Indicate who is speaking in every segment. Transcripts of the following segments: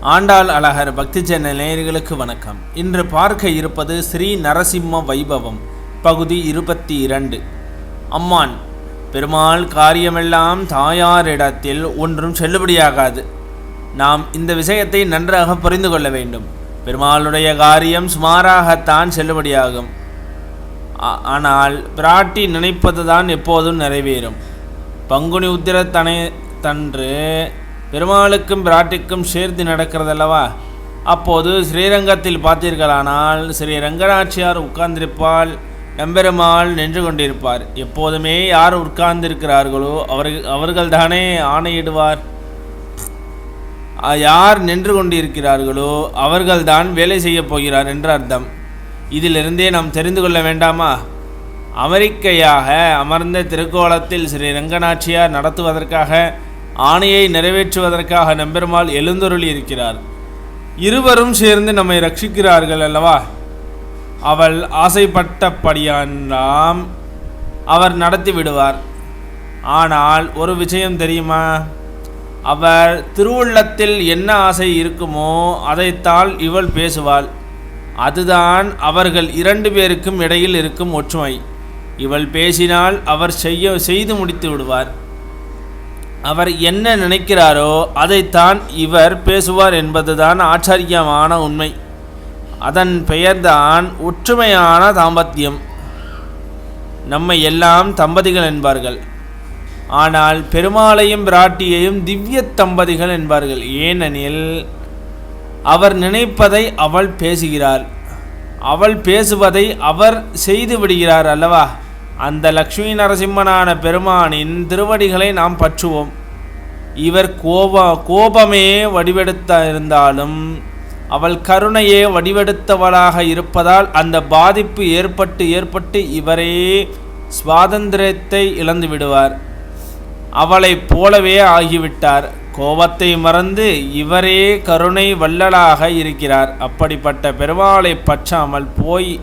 Speaker 1: ஆண்டாள் அழகர் பக்தி சேனல் நேயர்களுக்கு வணக்கம். இன்று பார்க்க இருப்பது ஸ்ரீ நரசிம்ம வைபவம் பகுதி இருபத்தி இரண்டு. அம்மான் பெருமாள் காரியமெல்லாம் தாயாரிடத்தில் ஒன்றும் செல்லுபடியாகாது. நாம் இந்த விஷயத்தை நன்றாக புரிந்து கொள்ள வேண்டும். பெருமாளுடைய காரியம் சுமாராகத்தான் செல்லுபடியாகும். ஆனால் பிராட்டி நினைப்பதுதான் எப்போதும் நிறைவேறும். பங்குனி உத்திரத்தனை தன்று பெருமாளுக்கும் பிராட்டிக்கும் சேர்த்து நடக்கிறதல்லவா? அப்போது ஸ்ரீரங்கத்தில் பார்த்தீர்களானால் ஸ்ரீ ரங்கநாச்சியார் உட்கார்ந்திருப்பால் நம்பெருமாள் நின்று கொண்டிருப்பார். எப்போதுமே யார் உட்கார்ந்திருக்கிறார்களோ அவர்கள் அவர்கள்தானே ஆணையிடுவார். யார் நின்று கொண்டிருக்கிறார்களோ அவர்கள்தான் வேலை செய்யப் போகிறார் என்று அர்த்தம். இதிலிருந்தே நாம் தெரிந்து கொள்ள வேண்டாமா? அமெரிக்கையாக அமர்ந்த திருக்கோலத்தில் ஸ்ரீ ரங்கநாச்சியார் நடத்துவதற்காக ஆணையை நிறைவேற்றுவதற்காக நம்பெருமாள் எழுந்தொருளி இருக்கிறார் இருவரும் சேர்ந்து நம்மை ரட்சிக்கிறார்கள் அல்லவா? அவள் ஆசைப்பட்டபடியானாம் அவர் நடத்தி விடுவார். ஆனால் ஒரு விஷயம் தெரியுமா? அவர் திருவுள்ளத்தில் என்ன ஆசை இருக்குமோ அதைத்தால் இவள் பேசுவாள். அதுதான் அவர்கள் இரண்டு பேருக்கும் இடையில் இருக்கும் ஒற்றுமை. இவள் பேசினால் அவர் செய்ய செய்து முடித்து விடுவார். அவர் என்ன நினைக்கிறாரோ அதைத்தான் இவர் பேசுவார் என்பதுதான் ஆச்சரியமான உண்மை. அதன் பெயர்தான் ஒற்றுமையான தாம்பத்தியம். நம்மை எல்லாம் தம்பதிகள் என்பார்கள். ஆனால் பெருமாளையும் பிராட்டியையும் திவ்ய தம்பதிகள் என்பார்கள். ஏனெனில் அவர் நினைப்பதை அவள் பேசுகிறார் அவள் பேசுவதை அவர் செய்து விடுகிறார் அல்லவா? அந்த லக்ஷ்மி நரசிம்மனான பெருமானின் திருவடிகளை நாம் பற்றுவோம். இவர் கோப கோபமே வடிவெடுத்த இருந்தாலும் அவள் கருணையே வடிவெடுத்தவளாக இருப்பதால் அந்த பாதிப்பு ஏற்பட்டு ஏற்பட்டு இவரே சுவாதந்திரத்தை இழந்து விடுவார். அவளைப் போலவே ஆகிவிட்டார். கோபத்தை மறந்து இவரே கருணை வள்ளலாக இருக்கிறார். அப்படிப்பட்ட பெருமாளை பற்றாமல் போய்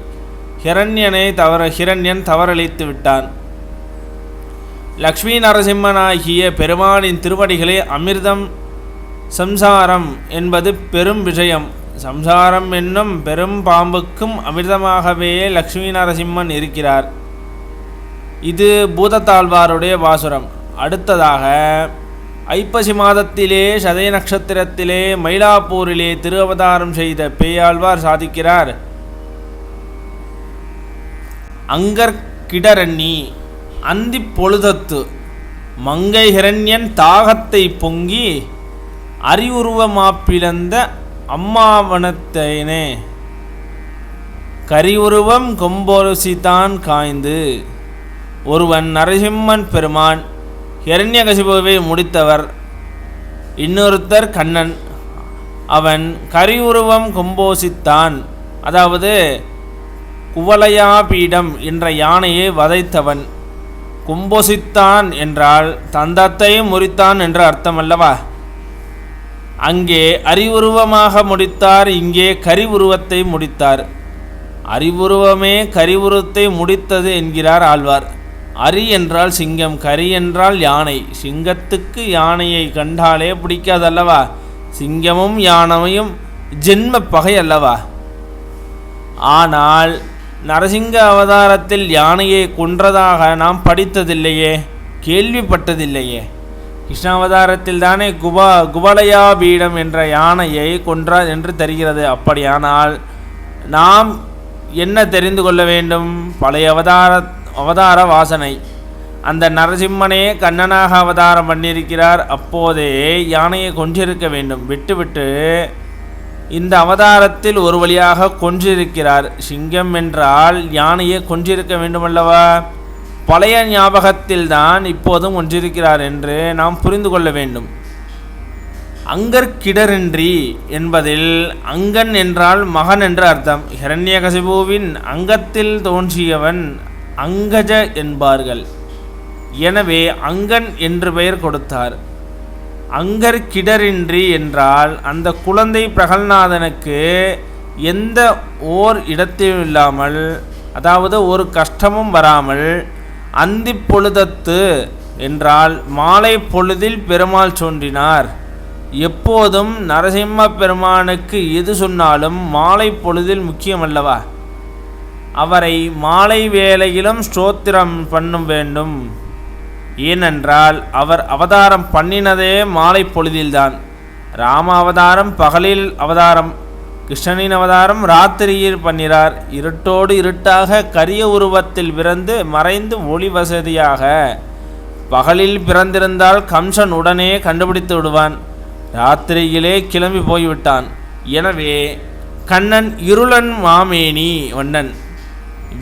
Speaker 1: ஹிரண்யனை தவற ஹிரண்யன் தவறளித்து விட்டான். லக்ஷ்மி நரசிம்மனாகிய பெருமானின் திருவடிகளே அமிர்தம் சம்சாரம் என்பது பெரும் விஷயம். சம்சாரம் என்னும் பெரும் பாம்புக்கும் அமிர்தமாகவே லக்ஷ்மி நரசிம்மன் இருக்கிறார். இது பூதத்தாழ்வாருடைய பாசுரம் அடுத்ததாக ஐப்பசி மாதத்திலே சதய நட்சத்திரத்திலே மயிலாப்பூரிலே திருவதாரம் செய்த பேயாழ்வார் சாதிக்கிறார். அங்கற்கிடரண்ணி அந்தி பொழுதத்து மங்கை ஹிரண்யன் தாகத்தை பொங்கி அறிவுருவமாப்பிழந்த அம்மாவனத்தேனே. கரியுருவம் கொம்பொருசிதான் காய்ந்து ஒருவன் நரசிம்மன் பெருமான் ஹிரண்யகசிபுவை முடித்தவர் இன்னொருத்தர் கண்ணன். அவன் கரியுருவம் கொம்போசித்தான். அதாவது குவலையாபீடம் என்ற யானையை வதைத்தவன். கும்போசித்தான் என்றால் தந்தத்தையும் முறித்தான் என்று அர்த்தமல்லவா? அங்கே அறிவுருவமாக முடித்தார் இங்கே கரிவுருவத்தை முடித்தார். அறிவுருவமே கரிவுருவத்தை முடித்தது என்கிறார் ஆழ்வார். அரி என்றால் சிங்கம் கரி என்றால் யானை. சிங்கத்துக்கு யானையை கண்டாலே பிடிக்காதல்லவா? சிங்கமும் யானையும் ஜென்ம பகை அல்லவா? ஆனால் நரசிங்க அவதாரத்தில் யானையை கொன்றதாக நாம் படித்ததில்லையே கேள்விப்பட்டதில்லையே. கிருஷ்ணாவதாரத்தில் தானே குபா குவலயா பீடம் என்ற யானையை கொன்றார் என்று தெரிகிறது. அப்படியானால் நாம் என்ன தெரிந்து கொள்ள வேண்டும்? பழைய அவதார அவதார வாசனை. அந்த நரசிம்மனே கண்ணனாக அவதாரம் பண்ணியிருக்கிறார். அப்போதே யானையை கொன்றிருக்க வேண்டும். விட்டுவிட்டு இந்த அவதாரத்தில் ஒரு வழியாக கொன்றிருக்கிறார். சிங்கம் என்றால் யானையை கொன்றிருக்க வேண்டுமல்லவா? பழைய ஞாபகத்தில்தான் இப்போதும் ஒன்றிருக்கிறார் என்று நாம் புரிந்து கொள்ள வேண்டும். அங்கற்கிடரின்றி என்பதில் அங்கன் என்றால் மகன் என்று அர்த்தம். ஹிரண்யகசிபுவின் அங்கத்தில் தோன்றியவன் அங்கஜ என்பார்கள். எனவே அங்கன் என்று பெயர் கொடுத்தார். அங்கற்கிடரின்றி என்றால் அந்த குழந்தை பிரகல்நாதனுக்கு எந்த ஓர் இடத்திலும் இல்லாமல் அதாவது ஒரு கஷ்டமும் வராமல் அந்தி பொழுதத்து என்றால் மாலை பொழுதில் பெருமாள் தோன்றினார் எப்போதும் நரசிம்ம பெருமானுக்கு எது சொன்னாலும் மாலை பொழுதில் முக்கியமல்லவா? அவரை மாலை வேளையிலும் ஸ்தோத்திரம் பண்ணும் வேண்டும். ஏனென்றால் அவர் அவதாரம் பண்ணினதே மாலை பொழுதில்தான். ராம அவதாரம் பகலில் அவதாரம் கிருஷ்ணனின் அவதாரம் ராத்திரியில் பண்ணினார். இருட்டோடு இருட்டாக கரிய உருவத்தில் பிறந்து மறைந்து ஒளி வசதியாக. பகலில் பிறந்திருந்தால் கம்சன் உடனே கண்டுபிடித்து விடுவான். ராத்திரியிலே கிளம்பி போய்விட்டான். எனவே கண்ணன் இருளன் மாமேனி வண்ணன்.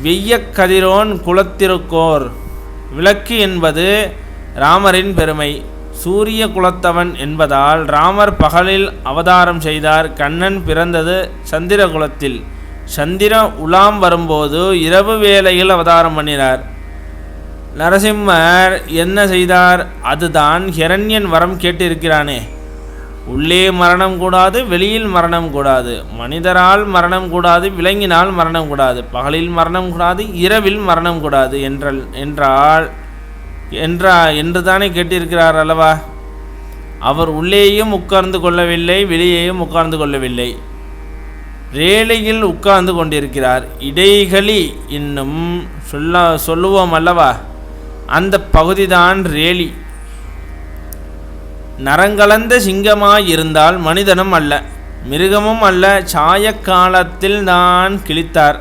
Speaker 1: வெய்ய கதிரோன் குலத்திருக்கோர். விளக்கு என்பது ராமரின் பெருமை. சூரிய குலத்தவன் என்பதால் ராமர் பகலில் அவதாரம் செய்தார். கண்ணன் பிறந்தது சந்திர குலத்தில். சந்திர உலாம் வரும்போது இரவு வேளையில் அவதாரம் பண்ணினார். நரசிம்மர் என்ன செய்தார்? அதுதான் ஹிரண்யன் வரம் கேட்டிருக்கிறானே. உள்ளே மரணம் கூடாது வெளியில் மரணம் கூடாது. மனிதரால் மரணம் கூடாது விலங்கினால் மரணம் கூடாது. பகலில் மரணம் கூடாது இரவில் மரணம் கூடாது என்றால் என்றால் என்றா என்று தானே கேட்டிருக்கிறார் அல்லவா? அவர் உள்ளேயும் உட்கார்ந்து கொள்ளவில்லை வெளியேயும் உட்கார்ந்து கொள்ளவில்லை. வேலையில் உட்கார்ந்து கொண்டிருக்கிறார். இடைகளி இன்னும் சொல்ல சொல்லுவோம் அல்லவா? அந்த பகுதிதான் ரேலி நரங்கலந்த சிங்கமாயிருந்தால் மனிதனும் அல்ல மிருகமும் அல்ல சாயக்காலத்தில் தான் கிழித்தார்.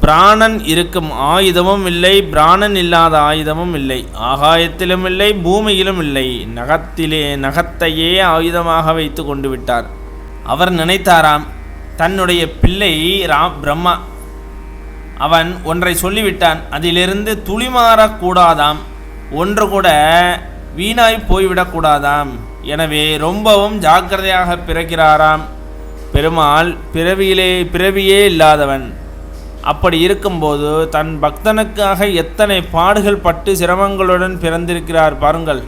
Speaker 1: பிராணன் இருக்கும் ஆயுதமும் இல்லை பிராணன் இல்லாத ஆயுதமும் இல்லை ஆகாயத்திலும் இல்லை பூமியிலும் இல்லை நகத்திலே நகத்தையே ஆயுதமாக வைத்து கொண்டு விட்டார். அவர் நினைத்தாராம் தன்னுடைய பிள்ளை ராம் பிரம்மா. அவன் ஒன்றை சொல்லிவிட்டான் அதிலிருந்து துளிமாறக்கூடாதாம். ஒன்று கூட வீணாய் போய்விடக்கூடாதாம். எனவே ரொம்பவும் ஜாக்கிரதையாக பிறக்கிறாராம். பெருமாள் பிறவியிலே பிறவியே இல்லாதவன். அப்படி இருக்கும்போது தன் பக்தனுக்காக எத்தனை பாடுகள் பட்டு சிரமங்களுடன் பிறந்திருக்கிறார் பாருங்கள்.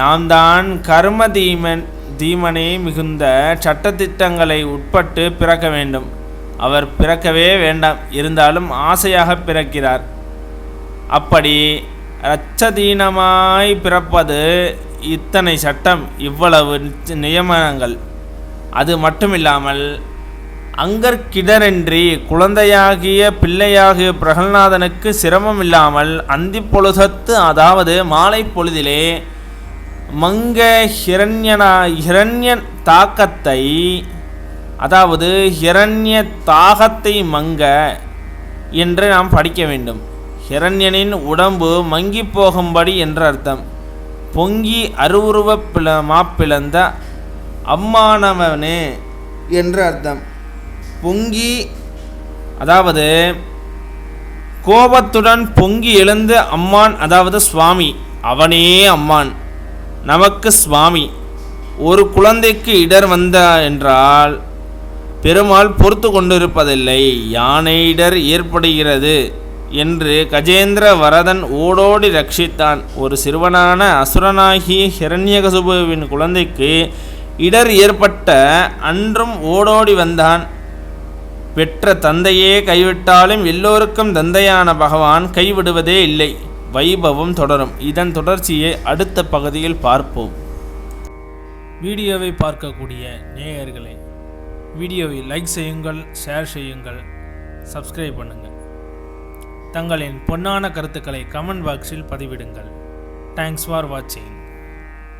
Speaker 1: நாம் தான் கர்ம தீமன் தீமனே மிகுந்த சட்டத்திட்டங்களை உட்பட்டு பிறக்க வேண்டும். அவர் பிறக்கவே வேண்டாம் இருந்தாலும் ஆசையாக பிறக்கிறார். அப்படி இரட்சதீனமாய் பிறப்பது இத்தனை சட்டம் இவ்வளவு நியமனங்கள். அது மட்டுமில்லாமல் அங்கற்கிடரின்றி குழந்தையாகிய பிள்ளையாகிய பிரகல்நாதனுக்கு சிரமம் இல்லாமல் அந்தி பொழுதத்து அதாவது மாலை பொழுதிலே மங்க ஹிரண்யனா ஹிரண்யன் தாக்கத்தை அதாவது ஹிரண்ய தாகத்தை மங்க என்று நாம் படிக்க வேண்டும். ஹிரண்யனின் உடம்பு மங்கி போகும்படி என்ற அர்த்தம். பொங்கி அருவுருவ பிள மாப்பிளந்த அம்மானவனே என்று அர்த்தம். பொங்கி அதாவது கோபத்துடன் பொங்கி எழுந்து அம்மான் அதாவது சுவாமி அவனே அம்மான் நமக்கு சுவாமி ஒரு குழந்தைக்கு இடர் வந்த என்றால் பெருமாள் பொறுத்து கொண்டிருப்பதில்லை யானை இடர் ஏற்படுகிறது. என்று கஜேந்திர வரதன் ஓடோடி ரட்சித்தான். ஒரு சிறுவனான அசுரனாகிய ஹிரண்யகசுபுவின் குழந்தைக்கு இடர் ஏற்பட்ட அன்றும் ஓடோடி வந்தான். பெற்ற தந்தையே கைவிட்டாலும் எல்லோருக்கும் தந்தையான பகவான் கைவிடுவதே இல்லை. வைபவம் தொடரும். இதன் தொடர்ச்சியை அடுத்த பகுதியில் பார்ப்போம். வீடியோவை பார்க்கக்கூடிய நேயர்களே வீடியோவை லைக் செய்யுங்கள் ஷேர் செய்யுங்கள் சப்ஸ்கிரைப் பண்ணுங்கள். தங்களின் பொன்னான கருத்துக்களை கமெண்ட் பாக்ஸில் பதிவிடுங்கள். தேங்க்ஸ் ஃபார் வாட்சிங்